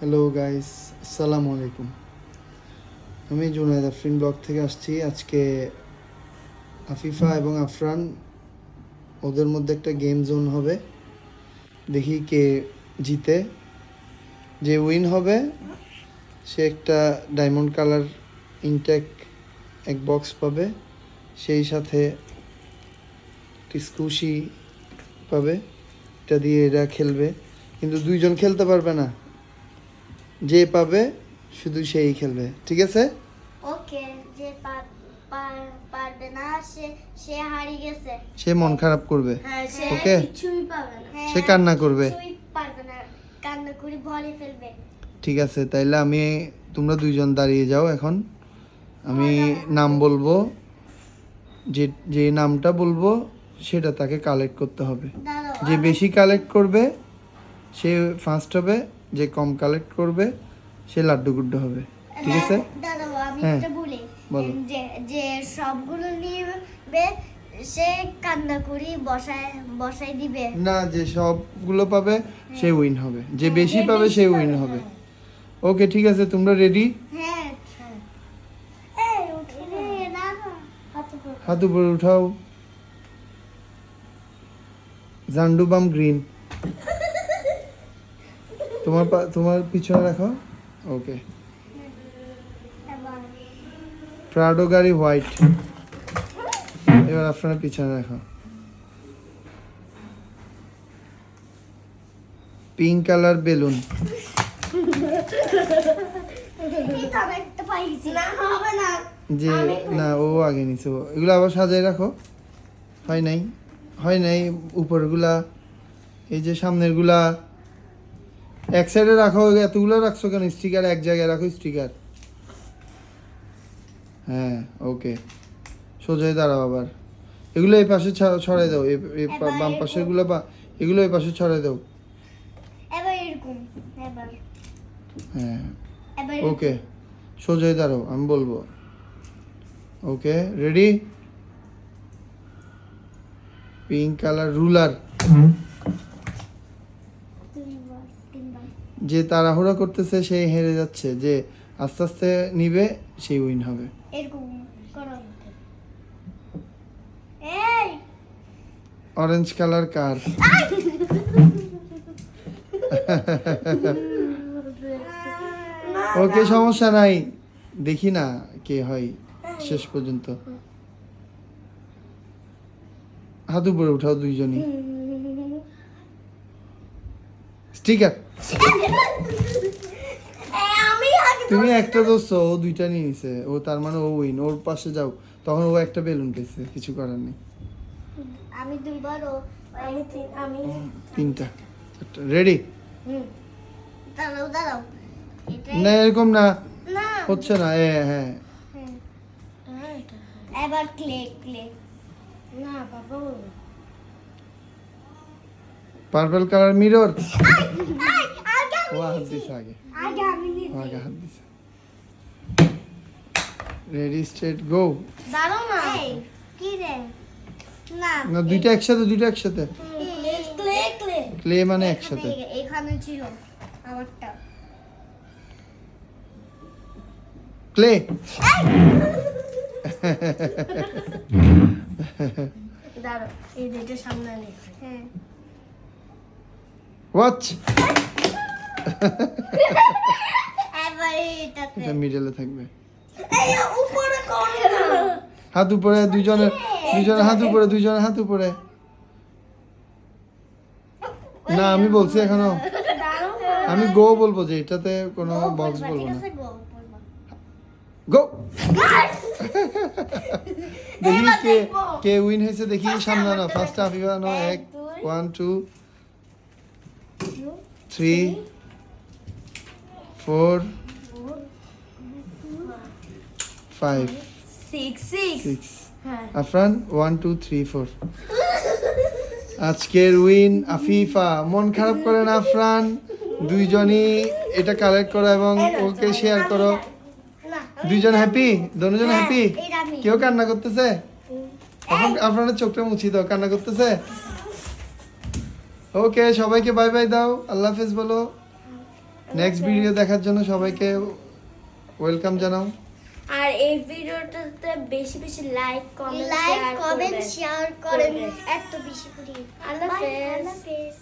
Hello guys আসসালামু আলাইকুম আমি জুনায়দ আফরিন ব্লগ থেকে আসছি। আজকে আফিফা এবং আফরান, ওদের মধ্যে একটা গেম জোন হবে। দেখি কে জিতে। যে উইন হবে, সে একটা ডায়মন্ড কালার ইনটেক এক বক্স পাবে। সেই সাথে একটি স্কুশি পাবে। এটা দিয়ে এরা খেলবে। কিন্তু দুইজন খেলতে পারবে না। যে পাবে শুধু সেই খেলবে। ঠিক আছে? ওকে যে পার- পার- পারবে না সে সে হারিয়ে গেছে। সে মন খারাপ করবে। হ্যাঁ সে ওকে। কিছুই পাবে না। সে কান্না করবে। কিছুই পারবে না। কান্না করে ভরে ফেলবে। ঠিক আছে তাইলে আমি তোমরা দুইজন দাঁড়িয়ে যাও এখন। আমি নাম বলব। যে যে নামটা বলব সেটা তাকে কালেক্ট করতে হবে। যে বেশি কালেক্ট করবে সে ফার্স্ট হবে। যে কম কালেক্ট করবে সে লাড্ডু গুড্ডু হবে। ঠিক আছে? হ্যাঁ, হ্যাঁ, বলি। বলো। যে যে সবগুলো নিবে সে কান্না করি বসায় বসাই দিবে। না যে সবগুলো পাবে সে উইন হবে। যে বেশি পাবে সে উইন হবে। ওকে ঠিক আছে তোমরা রেডি হ্যাঁ হাত উপরে উঠাও। জান্ডুবাম গ্রিন তোমার তোমার পিছনে রাখো। ওকে প্রাডো গাড়ি হোয়াইট এবার আপনার পিছনে রাখো। Pink colour balloon. যে না ও আগে নিছে। এগুলো আবার সাজাই রাখো। হয় নাই। হয় নাই উপরগুলা এই যে সামনেরগুলা। এক সাইডে রাখো এতগুলো রাখছো কেন? স্টিকার এক জায়গায় রাখো স্টিকার হ্যাঁ ওকে সোজাই দাঁড়াও আবার। এগুলো এই পাশে ছড়াই দাও এই- বাম পাশেরগুলো বা এগুলো এই পাশে ছড়াই দাও। এবার এরকম এবার। হ্যাঁ ওকে সোজাই দাঁড়াও আমি বলব। Okay ready pink colour ruler দুইবার তিনবার যে তাড়াহুড়া করতেছে সেই হেরে যাচ্ছে। যে আস্তে আস্তে নিবে সেই উইন হবে। অরেঞ্জ কালার কার ওকে সমস্যা নাই। দেখি না কে হয় শেষ পর্যন্ত। হাত উপরে উঠাও দুইজনই। স্টিকার তুমি একটা দোস্ত ও দুইটা নিয়ে নিছে। ও তার মানে ও উইন ওর পাশে যাও। তখন ও একটা বেলুন পেয়েছে কিছু করার নেই। আমি দুইবার ও আমি তিন আমি তিনটা রেডি হুম। দাঁড়াও দাঁড়াও। না এরকম না। হচ্ছে না এ হ্যাঁ। এবার ক্লে ক্লে না বাবা পার্পল কালার মিরর আগে ও হাত দিছে আগে আগে আমি ও আগে হাত দিছে রেডি স্ট্রেট গো দাঁড়াও না কি রে না না দুইটা একসাথে দুইটা একসাথে। ক্লে ক্লে ক্লে মানে একসাথে। এখানে ছিল আমারটা। ক্লে দাঁড়াও এই দুইটা সামনে হ্যাঁ। ওয়াচ এটা মিডলে থাকবে। হাত উপরে দুইজনের দুইজনের হাত উপরে দুইজনের হাত উপরে। না আমি বলছি এখনও। আমি গো বলব যে এটাতে কোনো বক্স বলব না। গো দেখি কে কে উইন হয়েছে দেখি সামনে না ফার্স্ট আফিফা নো এক one two three four five. Six হ্যাঁ। Afran one two three four. আজকের উইন আফিফা। মন খারাপ করে না আফরান। দুইজনই এটা কালেক্ট করো এবং ওকে শেয়ার করো। দুইজন হ্যাপি দুজন হ্যাঁ, হ্যাপি। কেউ কান্না করতেছে? আপনার চোখটা মুছি দাও কান্না করতেছে? ওকে সবাইকে বাই বাই দাও। আল্লাহ হাফেজ বলো। নেক্সট ভিডিও দেখার জন্য সবাইকে ওয়েলকাম জানাও। আর এই ভিডিওটাতে বেশি বেশি like comment like share comment করবেন। শেয়ার করেন এত বেশি করে। আল্লাহ হাফেজ। আল্লাহ হাফেজ।